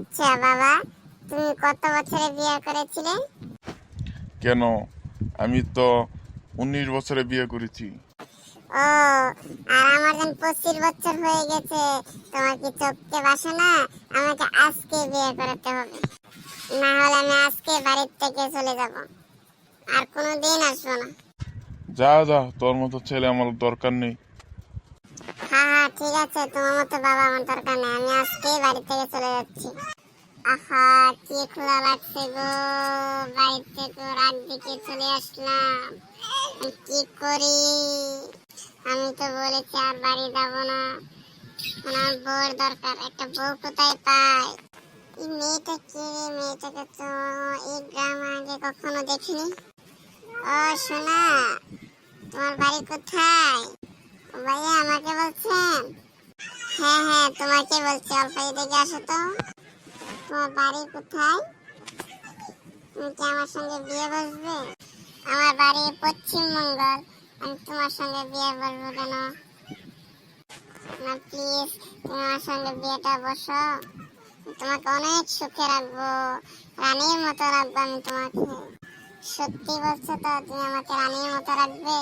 আচ্ছা বাবা তুমি কত বছরে বিয়ে করেছিলে? কেন? আমি তো উনিশ বছরে বিয়ে করেছি। ও আর আমার যখন পঁচিশ বছর হয়ে গেছে। তোমার কি চোখকে বাসে না? আমাকে আজকে বিয়ে করতে হবে। না হলে আমি আজকে বাড়ির থেকে চলে যাব। আর কোনোদিন আসব না। যা যা তোর মতো ছেলে আমার দরকার নেই। ঠিক আছে, তোমার মতো বাবা আমার দরকার নেই। আমি আজকেই বাড়ি থেকে চলে যাচ্ছি। আহা, কি খোলা লাগছে গো। বাড়ি থেকে রাত দিকে চলে আসলাম। কি করি? আমি তো বলেছি আর বাড়ি যাব না। আমার বউর দরকার। একটা বউ কোথায় পাই এই মেয়েটা কে রে? মেয়েটাকে তো এই গ্রামে আগে কখনো দেখিনি। ও, সোনা, তোমার বাড়ি কোথায়? ভাইয়া, আমাকে তোমাকে বলছি, অল্প এদিকে আসো তো। তোমার বাড়ি কোথায়? তুমি কি আমার সঙ্গে বিয়ে বসবে? আমার বাড়ি পশ্চিমবঙ্গল আমি তোমার সঙ্গে বিয়ে বলব কেন? না প্লিজ তুমি আমার সঙ্গে বিয়েটা বসো। তোমাকে অনেক সুখে রাখব। রানীর মতো রাখব আমি তোমাকে। সত্যি বলছো তো, তুমি আমাকে রানীর মতো রাখবে?